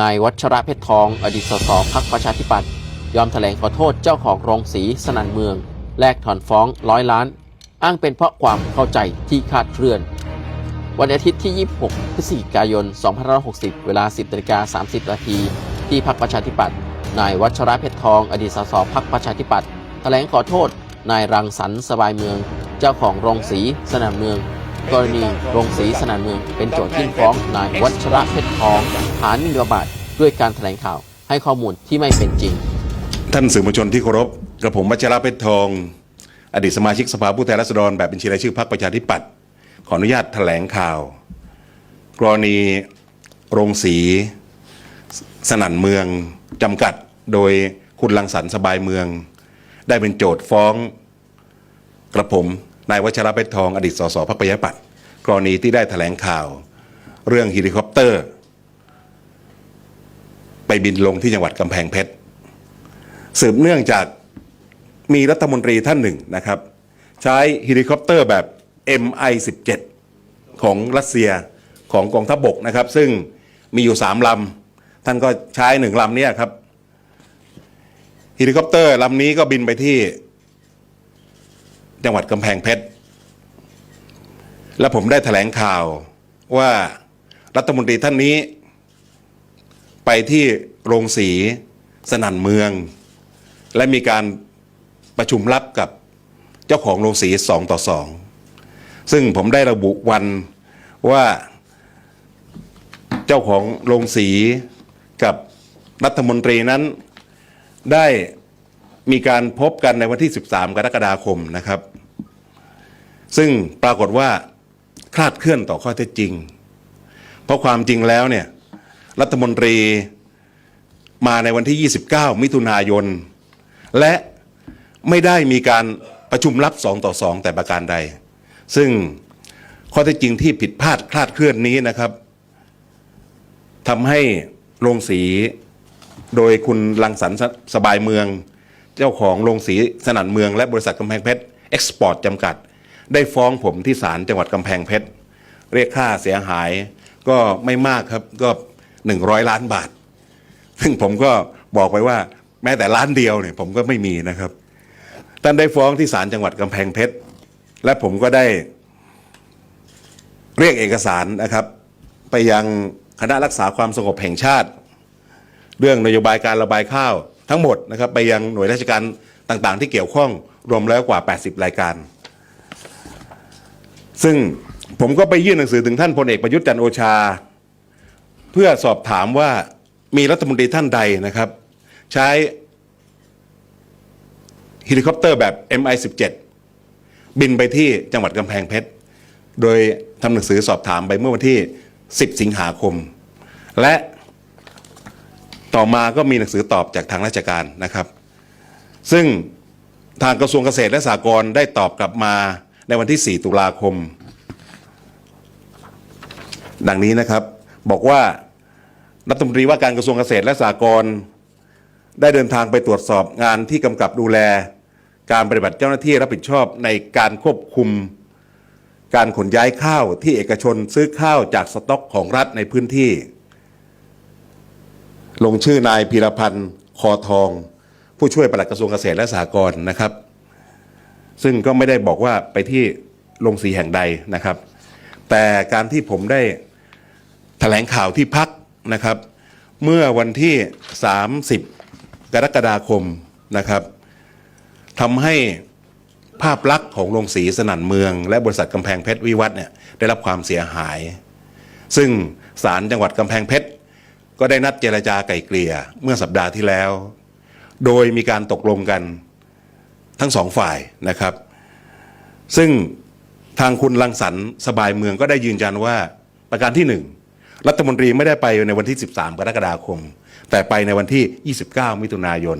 นายวัชระเพชรทอง อดีตสสพักประชาธิปัตย์ยอมแถลงขอโทษเจ้าของโรงสีสนันเมือง แลกถอนฟ้องร้อยล้าน อ้างเป็นเพราะความเข้าใจที่คาดเคลื่อน วันอาทิตย์ที่ 26 พฤศจิกายน 2560 เวลา 10นาฬิกา30 นาทีที่พักประชาธิปัตย์นายวัชระเพชรทอง อดีตสสพักประชาธิปัตย์แถลงขอโทษ นายรังสรรค์สบายเมือง เจ้าของโรงสีสนามเมือง กรณีโรงสีสนามเมือง เป็นโจทย์ยื่นฟ้องนายวัชระเพชรทองฐานหมินประมาทด้วยการแถลงข่าวให้ข้อมูลที่ไม่เป็นจริง ท่านสื่อมวลชนที่เคารพกระผมวัชระเพชรทอง อดีตสมาชิกสภาผู้แทนราษฎรแบบบัญชีรายชื่อพรรคประชาธิปัตย์ขออนุญาตแถลงข่าว กรณีโรงสีสนั่นเมืองจำกัดโดยคุณลังสรรค์สบายเมือง ได้เป็นโจทย์ฟ้องกระผม นายวัชระเพชรทองอดีตสสพรรคประชาปัตย์กรณีที่ได้แถลงข่าว เรื่องเฮลิคอปเตอร์ ไปบินลงที่จังหวัดกำแพงเพชรสืบเนื่องจากมีรัฐมนตรีท่านหนึ่งนะครับ ใช้เฮลิคอปเตอร์แบบ MI-17 ของรัสเซียของกองทัพบกนะครับ ซึ่งมีอยู่สามลำท่านก็ใช้หนึ่งลำเนี้ครับเฮลิคอปเตอร์ลำนี้ก็บินไปที่ จังหวัดกำแพงเพชร และผมได้แถลงข่าวว่ารัฐมนตรีท่านนี้ ไปที่โรงสีสนั่นเมือง และมีการประชุมลับกับเจ้าของโรงสีสองต่อสองซึ่งผมได้ระบุวันว่าเจ้าของโรงสีกับรัฐมนตรีนั้นได้ มีการพบกันในวันที่ 13 กรกฎาคมนะครับ ซึ่งปรากฏว่าคลาดเคลื่อนต่อข้อเท็จจริง เพราะความจริงแล้วเนี่ยรัฐมนตรีมาในวันที่ 29 มิถุนายน และไม่ได้มีการประชุมลับ2ต่อ2แต่ประการใด ซึ่งข้อเท็จจริงที่ผิดพลาดคลาดเคลื่อนนี้นะครับทำให้โรงสีโดยคุณลังสรรค์สบายเมือง เจ้าของโรงสีสนั่นเมืองและบริษัทกำแพงเพชรเอ็กซ์พอร์ตจำกัด ได้ฟ้องผมที่ศาลจังหวัดกำแพงเพชรเรียกค่าเสียหายก็ไม่มากครับก็ 100 ล้านบาท ซึ่งผมก็บอกไปว่าแม้แต่ล้านเดียวเนี่ยผมก็ไม่มีนะครับท่านได้ฟ้องที่ศาลจังหวัดกำแพงเพชรและผมก็ได้เรียกเอกสารนะครับ ไปยังคณะรักษาความสงบแห่งชาติ เรื่องนโยบายการระบายข้าว ทั้งหมดนะครับไปยังหน่วยราชการต่างๆ ที่เกี่ยวข้องรวมแล้วกว่า 80 รายการ ซึ่งผมก็ไปยื่นหนังสือถึงท่านพลเอกประยุทธ์จันโอชา เพื่อสอบถามว่ามีรัฐมนตรีท่านใดนะครับ ใช้เฮลิคอปเตอร์แบบ MI-17 บินไปที่จังหวัดกำแพงเพชร โดยทำหนังสือสอบถามไปเมื่อวันที่ 10 สิงหาคม และ ต่อมาก็มีหนังสือตอบจากทางราชการนะครับ ซึ่งทางกระทรวงเกษตรและสหกรณ์ได้ตอบกลับมาในวันที่ 4 ตุลาคม ดังนี้นะครับบอกว่ารัฐมนตรีว่าการกระทรวงเกษตรและสหกรณ์ได้เดินทางไปตรวจสอบงานที่กำกับดูแล การปฏิบัติเจ้าหน้าที่รับผิดชอบในการควบคุม การขนย้ายข้าวที่เอกชนซื้อข้าวจากสต็อกของรัฐในพื้นที่ ลงชื่อนายพีรพันธ์คอทอง ผู้ช่วยปลัดกระทรวงเกษตรและสหกรณ์นะครับ ซึ่งก็ไม่ได้บอกว่าไปที่โรงสีแห่งใดนะครับ แต่การที่ผมได้แถลงข่าวที่พักนะครับ เมื่อวันที่ 30 กรกฎาคมนะครับทำให้ภาพลักษณ์ของโรงสีสนั่นเมือง และบริษัทกำแพงเพชรวิวัฒน์เนี่ยได้รับความเสียหาย ซึ่งศาลจังหวัดกำแพงเพชร ก็ได้นัดเจรจาไก่เกลี่ยเมื่อสัปดาห์ที่แล้ว โดยมีการตกลงกันทั้งสองฝ่ายนะครับ ซึ่งทางคุณลังสรรสบายเมืองก็ได้ยืนยันว่าประการที่หนึ่งรัฐมนตรีไม่ได้ไปในวันที่ 13 กรกฎาคม แต่ไปในวันที่ 29 มิถุนายน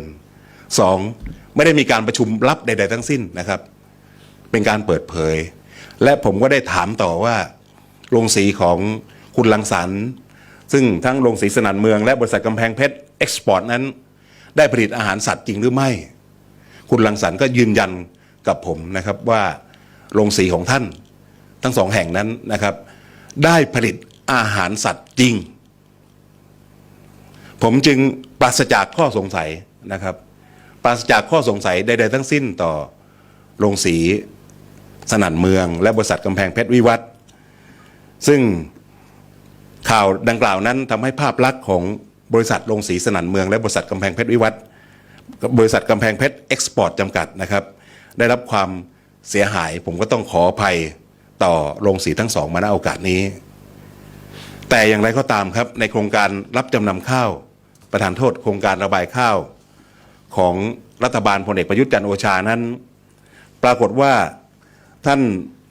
2. ไม่ได้มีการประชุมลับใด ๆ ทั้งสิ้นนะครับ เป็นการเปิดเผย และผมก็ได้ถามต่อว่าโรงสีของคุณลังสรร ซึ่งทั้งโรงสีสนันเมืองและบริษัทกำแพงเพชรเอ็กซ์พอร์ตนั้น ได้ผลิตอาหารสัตว์จริงหรือไม่ คุณลังสรรก็ยืนยันกับผมนะครับว่าโรงสีของท่านทั้งสองแห่งนั้นนะครับ ได้ผลิตอาหารสัตว์จริง ผมจึงปราศจากข้อสงสัยนะครับ ปราศจากข้อสงสัยใดๆทั้งสิ้นต่อโรงสีสนั่นเมือง และบริษัทกำแพงเพชรวิวัฒน์ซึ่ง ข่าวดังกล่าวนั้นทำให้ภาพลักษณ์ของบริษัทโรงสีสนั่นเมืองและบริษัทกำแพงเพชรวิวัฒน์บริษัทกำแพงเพชรเอ็กซ์พอร์ตจำกัดนะครับ ได้รับความเสียหายผมก็ต้องขออภัยต่อโรงสีทั้งสองมาณโอกาสนี้ แต่อย่างไรก็ตามครับในโครงการรับจำนำข้าว ประธานโทษโครงการระบายข้าว ของรัฐบาลพลเอกประยุทธ์จันโอชานั้น ปรากฏว่าท่าน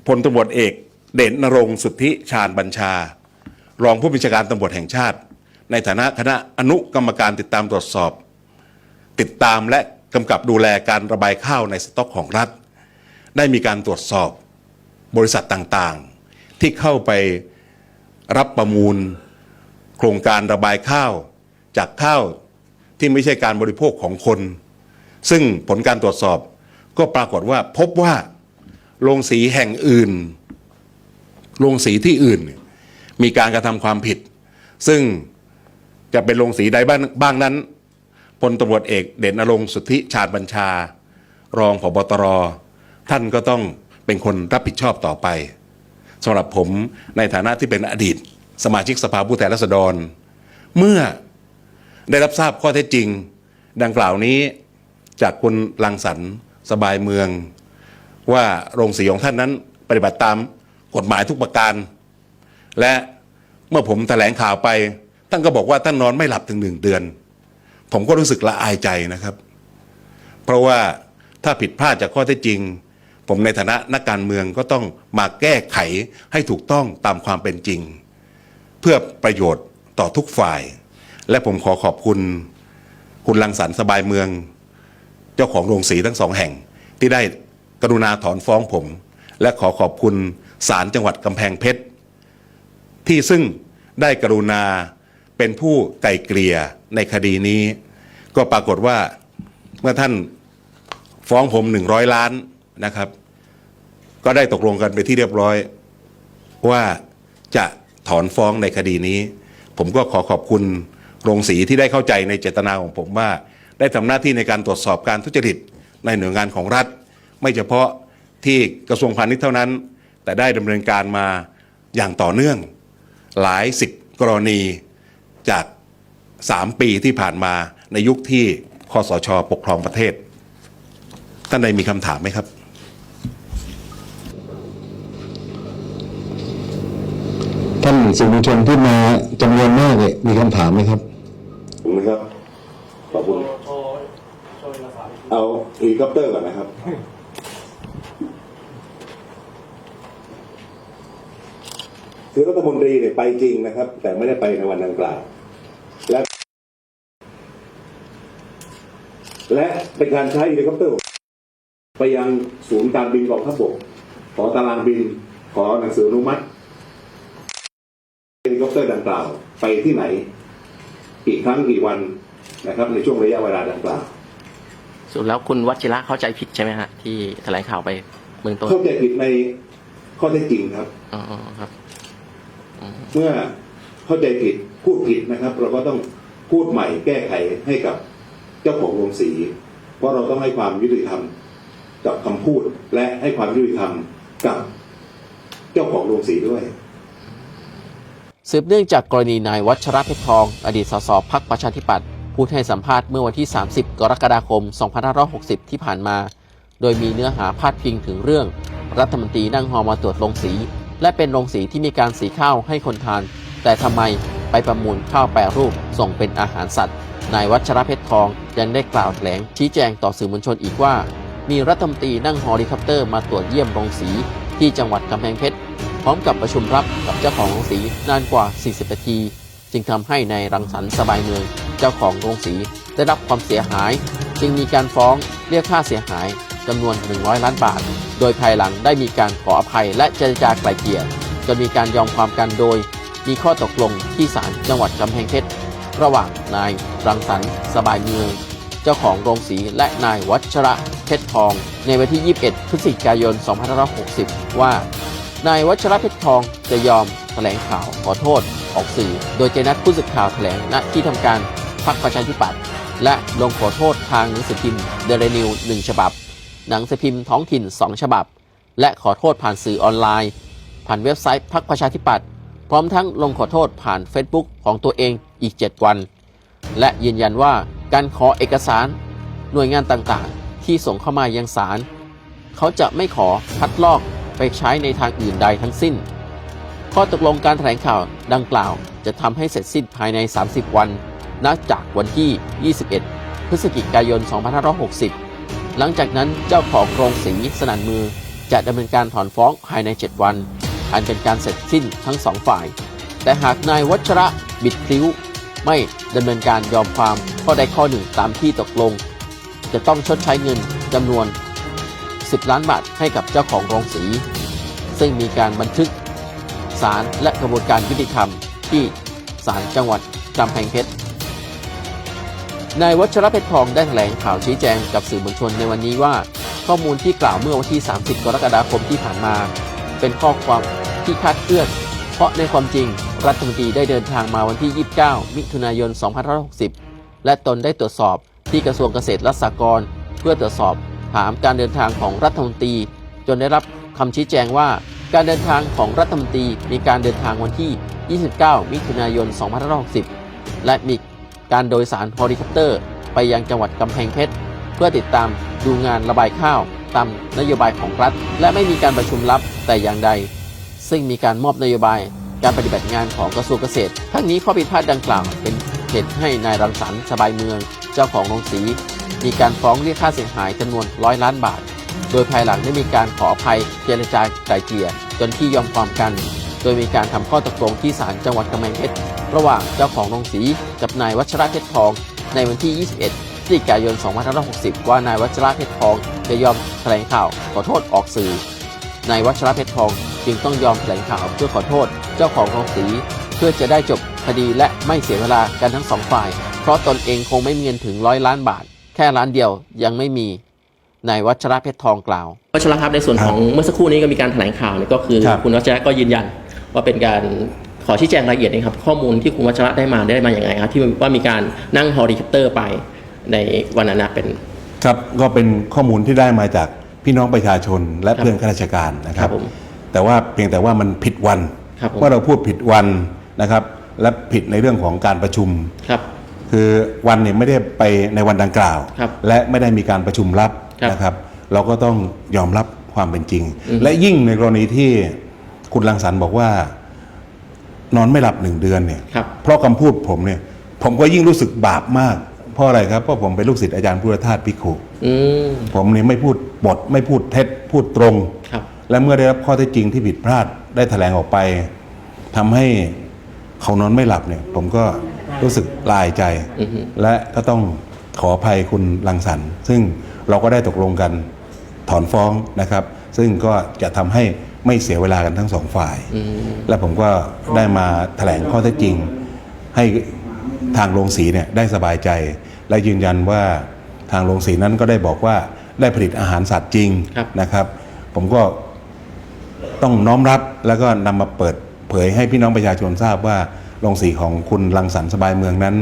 พลตำรวจเอกเด่นนรงสุทธิชาญบัญชา รองผู้บัญชาการตำรวจแห่งชาติ ในฐานะคณะอนุกรรมการติดตามตรวจสอบ ติดตามและกำกับดูแลการระบายข้าวในสต็อกของรัฐ ได้มีการตรวจสอบบริษัทต่างๆ ที่เข้าไปรับประมูล โครงการระบายข้าวจากข้าวที่ไม่ใช่การบริโภคของคน ซึ่งผลการตรวจสอบก็ปรากฏว่าพบว่าโรงสีแห่งอื่น โรงสีที่อื่น มีการกระทำความผิด ซึ่งจะเป็นโรงสีใดบ้างบ้างนั้นพลตำรวจเอกเด่นอรงค์สุทธิชาญบัญชา รองผบตร ท่านก็ต้องเป็นคนรับผิดชอบต่อไปสำหรับผมในฐานะที่เป็นอดีต สมาชิกสภาผู้แทนราษฎร เมื่อได้รับทราบข้อเท็จจริง ดังกล่าวนี้จากคุณลังสรรค์สบายเมือง ว่าโรงสีของท่านนั้นปฏิบัติตามกฎหมายทุกประการ และเมื่อผมแถลงข่าวไปท่านก็บอกว่าท่านนอนไม่หลับถึงหนึ่งเดือน ผมก็รู้สึกละอายใจนะครับ เพราะว่าถ้าผิดพลาดจากข้อเท็จจริง ผมในฐานะนักการเมืองก็ต้องมาแก้ไขให้ถูกต้องตามความเป็นจริง เพื่อประโยชน์ต่อทุกฝ่าย และผมขอขอบคุณ คุณลังสรรค์สบายเมือง เจ้าของโรงสีทั้งสองแห่ง ที่ได้กรุณาถอนฟ้องผม และขอขอบคุณศาลจังหวัดกำแพงเพชร ที่ซึ่งได้กรุณาเป็นผู้ไกล่เกลี่ยในคดีนี้ ก็ปรากฏว่าเมื่อท่านฟ้องผมหนึ่งร้อยล้านนะครับ ก็ได้ตกลงกันไปที่เรียบร้อย ว่าจะถอนฟ้องในคดีนี้ ผมก็ขอขอบคุณโรงสีที่ได้เข้าใจในเจตนาของผมว่า ได้ทำหน้าที่ในการตรวจสอบการทุจริตในหน่วยงานของรัฐ ไม่เฉพาะที่กระทรวงพาณิชย์เท่านั้น แต่ได้ดำเนินการมาอย่างต่อเนื่อง หลายสิบกรณีจาก 3 ปีที่ผ่านมาในยุคที่คอสชปกครองประเทศ ท่านใดมีคำถามไหมครับ ท่านสื่อมวลชนที่มาจำนวนมากเนี่ยมีคำถามไหมครับผมนะครับ ขอบคุณ เอาเฮลิคอปเตอร์ก่อนนะครับ คือรัฐมนตรีเนี่ยไปจริงนะครับ แต่ไม่ได้ไปในวันดังกล่าว และ และเป็นการใช้เฮลิคอปเตอร์ไปยังศูนย์การบินกองทัพบกขอตารางบินขอหนังสืออนุมัติเฮลิคอปเตอร์ดังกล่าว ไปที่ไหนกี่ครั้งกี่วันนะครับ ในช่วงระยะเวลาดังกล่าวสุดแล้วคุณวัชิระเข้าใจผิดใช่ไหมฮะที่แถลงข่าวไปเบื้องต้นเข้าใจผิดในข้อเท็จจริงครับอ๋อครับ เมื่อเข้าใจผิดพูดผิดนะครับ เราก็ต้องพูดใหม่แก้ไขให้กับเจ้าของโรงสี เพราะเราต้องให้ความยุติธรรมกับคำพูดและให้ความยุติธรรมกับเจ้าของโรงสีด้วยสืบเนื่องจากกรณีนายวัชระเพชรทอง อดีตสสพักประชาธิปัตย์พูดให้สัมภาษณ์เมื่อวันที่ 30 กรกฎาคม 2560 ที่ผ่านมา โดยมีเนื้อหาพาดพิงถึงเรื่อง รัฐมนตรีนั่งฮอมาตรวจโรงสี และเป็นโรงสีที่มีการสีข้าวให้คนทาน แต่ทำไมไปประมูลข้าวแปรรูปส่งเป็นอาหารสัตว์นายวัชรเพชรทองยังได้กล่าวแถลงชี้แจงต่อสื่อมวลชนอีกว่า มีรัฐมนตรีนั่งเฮลิคอปเตอร์มาตรวจเยี่ยมโรงสีที่จังหวัดกำแพงเพชรพร้อมกับประชุมรับกับเจ้าของโรงสีนานกว่า 40 นาที จึงทำให้ในรังสรรค์สบายเมือง เจ้าของโรงสีได้รับความเสียหาย จึงมีการฟ้องเรียกค่าเสียหาย จำนวน 100 ล้านบาท โดยภายหลังได้มีการขออภัยและเจรจาไกล่เกลี่ยจนมีการยอมความกันโดย มีข้อตกลงที่ศาลจังหวัดกำแพงเพชรระหว่างนายรังสรรค์สบายเมือง เจ้าของโรงสีและนายวัชระเพชรทอง ในวันที่ 21 พฤศจิกายน 2560 ว่า นายวัชระเพชรทองจะยอมแถลงข่าวขอโทษ ออกสื่อ โดยจะนัดผู้สื่อข่าวแถลงณที่ทำการพรรคประชาธิปัตย์และลงขอโทษทางหนังสือพิมพ์เดลนิวหนึ่งฉบับ หนังสือพิมพ์ท้องถิ่น 2 ฉบับ และขอโทษผ่านสื่อออนไลน์ ผ่านเว็บไซต์พรรคประชาธิปัตย์พร้อมทั้งลงขอโทษผ่าน Facebook ของตัวเองอีก 7 วัน และยืนยันว่าการขอเอกสาร หน่วยงานต่างๆ ที่ส่งเข้ามายังศาลเขาจะไม่ขอคัดลอกไปใช้ในทางอื่นใดทั้งสิ้น ข้อตกลงการแถลงข่าวดังกล่าวจะทำให้เสร็จสิ้นภายใน 30 วันนับจากวันที่ 21 พฤศจิกายน 2560 หลังจากนั้นเจ้าของโรงสีสนันมือ จะดำเนินการถอนฟ้องภายใน 7 วัน อันเป็นการเสร็จสิ้นทั้งสองฝ่าย แต่หากนายวัชระบิดพลิ้ว ไม่ดำเนินการยอมความข้อใดข้อหนึ่งตามที่ตกลง จะต้องชดใช้เงินจำนวน 10 ล้านบาทให้กับเจ้าของโรงสี ซึ่งมีการบันทึกศาลและกระบวนการยุติธรรมที่ศาลจังหวัดกำแพงเพชร นายวัชรเพชรทองได้แถลงข่าวชี้แจงกับสื่อมวลชนในวันนี้ว่า ข้อมูลที่กล่าวเมื่อวันที่ 30 กรกฎาคมที่ผ่านมา เป็นข้อความที่คาดเคลื่อน เพราะในความจริง รัฐมนตรีได้เดินทางมาวันที่ 29 มิถุนายน 2560 และตนได้ตรวจสอบที่กระทรวงเกษตรและสหกรณ์เพื่อตรวจสอบถามการเดินทางของรัฐมนตรี จนได้รับคำชี้แจงว่า การเดินทางของรัฐมนตรีมีการเดินทางวันที่ 29 มิถุนายน 2560 และมี การโดยสารเฮลิคอปเตอร์ ไปยังจังหวัดกำแพงเพชรเพื่อติดตามดูงานระบายข้าวตามนโยบายของรัฐ และไม่มีการประชุมลับแต่อย่างใด ซึ่งมีการมอบนโยบายการปฏิบัติงานของกระทรวงเกษตร ทั้งนี้ข้อผิดพลาดดังกล่าวเป็นเหตุให้นายรังสรรค์สบายเมือง เจ้าของโรงสี มีการฟ้องเรียกค่าเสียหายจำนวนร้อยล้านบาท โดยภายหลังได้มีการขออภัยเจรจาไกล่เกลี่ยจนที่ยอมความกัน โดยมีการทำข้อตกลงที่ศาลจังหวัดกำแพงเพชรระหว่างเจ้าของโรงสีกับนายวัชระเพชรทอง ในวันที่ 21พฤศจิกายน 2560 ว่านายวัชระเพชรทองจะยอมแถลงข่าวขอโทษออกสื่อนายวัชระเพชรทองจึงต้องยอมแถลงข่าวเพื่อขอโทษเจ้าของโรงสีเพื่อจะได้จบคดีและไม่เสียเวลากันทั้งสองฝ่าย เพราะตนเองคงไม่มีเงินถึงร้อยล้านบาท แค่ล้านเดียวยังไม่มีนายวัชระเพชรทองกล่าววัชระครับในส่วนของเมื่อสักครู่นี้ก็มีการแถลงข่าวเนี่ยก็คือครับคุณวัชระก็ยืนยัน ว่าเป็นการขอชี้แจงรายละเอียดนะครับข้อมูลที่คุณวัชระได้มาได้มาอย่างไงครับที่ว่ามีการนั่งเฮลิคอปเตอร์ไปในวันนั้นนะเป็นครับก็เป็นข้อมูลที่ได้มาจากพี่น้องประชาชนและเพื่อนข้าราชการนะคครัรับบผมแต่ว่าเพียงแต่ว่ามันผิดวันครับผมว่าเราพูดผิดวันนะครับ และผิดในเรื่องของการประชุมครับคือวันเนี่ยไม่ได้ไปในวันดังกล่าวครับและไม่ได้มีการประชุมลับครับนะครับ เราก็ต้องยอมรับความเป็นจริงอืมและยิ่งในกรณีที่ คุณรังสรรค์บอกว่า นอนไม่หลับหนึ่งเดือนเนี่ยครับ เพราะคำพูดผมเนี่ย ผมก็ยิ่งรู้สึกบาปมาก เพราะอะไรครับเพราะผมเป็นลูกศิษย์อาจารย์พุทธทาสพิคุอืมผมนี่ไม่พูดบทไม่พูดเท็จพูดตรง ครับ และเมื่อได้รับข้อเท็จจริงที่ผิดพลาดได้แถลงออกไปทำให้เขานอนไม่หลับเนี่ย ผมก็รู้สึกลายใจ อือฮึ และก็ต้องขออภัยคุณรังสรรค์ซึ่งเราก็ได้ตกลงกันถอนฟ้องนะครับ ซึ่งก็จะทำให้ ไม่เสียเวลากันทั้งสองฝ่ายอืมและผมก็ได้มาแถลงข้อเท็จจริง ให้ทางโรงสีเนี่ยได้สบายใจ และยืนยันว่าทางโรงสีนั้นก็ได้บอกว่าได้ผลิตอาหารสัตว์จริงครับนะครับ ผมก็ต้องน้อมรับแล้วก็นำมาเปิดเผยให้พี่น้องประชาชนทราบว่าโรงสีของคุณรังสรรค์สบายเมืองนั้น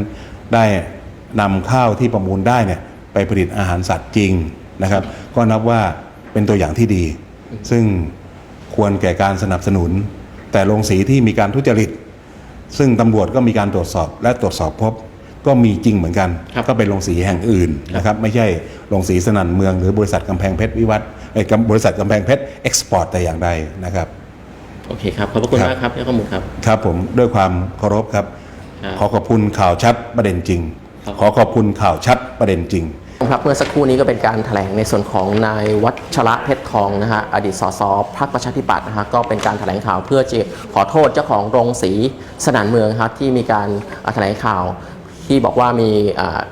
ได้นำข้าวที่ประมูลได้เนี่ยไปผลิตอาหารสัตว์จริงนะครับ ก็นับว่าเป็นตัวอย่างที่ดี ซึ่ง ควรแก่การสนับสนุน แต่โรงสีที่มีการทุจริต ซึ่งตำรวจก็มีการตรวจสอบและตรวจสอบพบก็มีจริงเหมือนกันครับก็เป็นโรงสีแห่งอื่นนะครับไม่ใช่โรงสีสนั่นเมือง หรือบริษัทกำแพงเพชรวิวัฒน์เอ้ยกำบริษัทกำแพงเพชรเอ็กซ์พอร์ตแต่อย่างใดนะครับโอเคครับขอบพระคุณครับมากครับที่ให้ข้อมูลครับครับผมด้วยความเคารพครับครับขอขอบคุณข่าวชัดประเด็นจริงครับขอขอบคุณข่าวชัดประเด็นจริง ครับเมื่อสักครู่นี้ก็เป็นการแถลงในส่วนของนายวัชระเพชรทองนะฮะอดีตสสพรรคประชาธิปัตย์นะฮะก็เป็นการแถลงข่าวเพื่อจะขอโทษเจ้าของโรงสีสนานเมืองครับที่มีการแถลงข่าวที่บอกว่ามี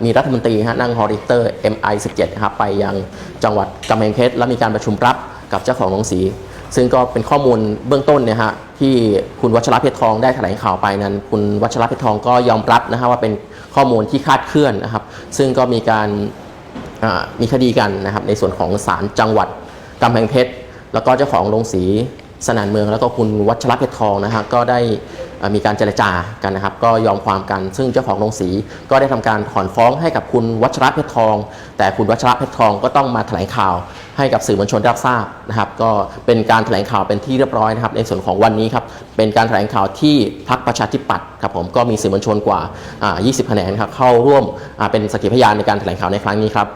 มีรัฐมนตรีฮะนั่งฮอริเตอร์ MI17 นะครับไปยังจังหวัดกำแพงเพชรและมีการประชุมรับกับเจ้าของโรงสี ซึ่งก็เป็นข้อมูลเบื้องต้นเนี่ยฮะที่คุณวัชระเพชรทองได้แถลงข่าวไปนั้น คุณวัชระเพชรทองก็ยอมรับนะฮะว่าเป็นข้อมูลที่คาดเคลื่อนนะครับ ซึ่งก็มีการ มีคดีกันนะครับในส่วนของศาลจังหวัดกำแพงเพชร แล้วก็เจ้าของโรงสีสนานเมือง แล้วก็คุณวัชรเพชรทองนะฮะก็ได้มีการเจรจากันนะครับ ก็ยอมความกัน ซึ่งเจ้าของโรงสีก็ได้ทำการถอนฟ้องให้กับคุณวัชรเพชรทอง แต่คุณวัชรเพชรทองก็ต้องมาแถลงข่าวให้กับสื่อมวลชนรับทราบนะครับ ก็เป็นการแถลงข่าวเป็นที่เรียบร้อยนะครับ ในส่วนของวันนี้ครับ เป็นการแถลงข่าวที่พรรคประชาธิปัตย์ครับผม ก็มีสื่อมวลชนกว่า 20คะแนนครับเข้าร่วมเป็นสักขีพยานในการแถลงข่าวในครั้งนี้ครับ